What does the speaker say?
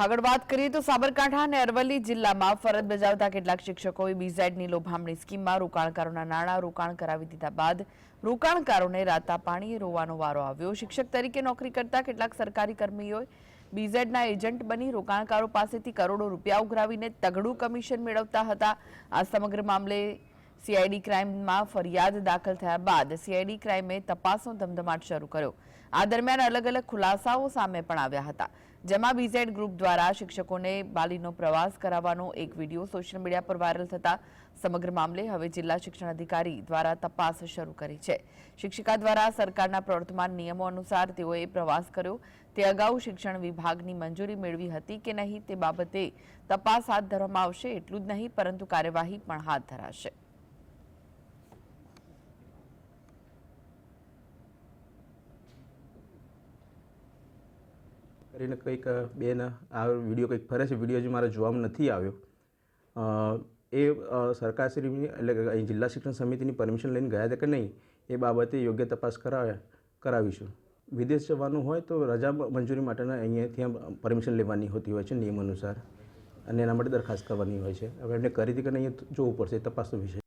આગળ વાત કરીએ તો સાબરકાંઠા અને અરવલ્લી જિલ્લામાં ફરજ બજાવતા કેટલાક શિક્ષકોએ બીઝેડની લોભામણી સ્કીમમાં રોકાણકારોના નાણાં રોકાણ કરાવી દીધા બાદ રોકાણકારોને રાતા પાણીએ રોવાનો વારો આવ્યો. શિક્ષક તરીકે નોકરી કરતા કેટલાક સરકારી કર્મીઓએ બીઝેડના એજન્ટ બની રોકાણકારો પાસેથી કરોડો રૂપિયા ઉઘરાવીને તગડું કમિશન મેળવતા હતા. આ સમગ્ર મામલે સીઆઈડી ક્રાઇમમાં ફરિયાદ દાખલ થયા બાદ સીઆઈડી ક્રાઇમે તપાસનો ધમધમાટ શરૂ કર્યો. આ દરમિયાન અલગ અલગ ખુલાસાઓ સામે પણ આવ્યા હતા. જેમાં બીઝેડ ગ્રુપ દ્વારા શિક્ષકોને બાલીનો પ્રવાસ કરાવવાનો એક વીડિયો સોશિયલ મીડિયા પર વાયરલ થતા સમગ્ર મામલે હવે જિલ્લા શિક્ષણ અધિકારી દ્વારા તપાસ શરૂ કરી છે. શિક્ષિકા દ્વારા સરકારના પ્રવર્તમાન નિયમો અનુસાર તેઓએ પ્રવાસ કર્યો. તે અગાઉ શિક્ષણ વિભાગની મંજૂરી મેળવી હતી કે નહીં તે બાબતે તપાસ હાથ ધરવામાં આવશે એટલું જ નહીં, પરંતુ કાર્યવાહી પણ હાથ ધરાશે. કરીને કંઈક બેન આ વીડિયો કંઈક ફરે છે, વીડિયો જે મારે જોવામાં નથી આવ્યો. એ સરકારશ્રીની, એટલે અહીં જિલ્લા શિક્ષણ સમિતિની પરમિશન લઈને ગયા હતા કે નહીં, એ બાબતે યોગ્ય તપાસ કરાવ્યા, કરાવીશું. વિદેશ જવાનું હોય તો રજા મંજૂરી માટેના અહીંયાથી પરમિશન લેવાની હોતી હોય છે નિયમ અનુસાર. અને એના માટે દરખાસ્ત કરવાની હોય છે. હવે એમને કરી હતી કે નહીં જોવું પડશે તપાસનો વિષય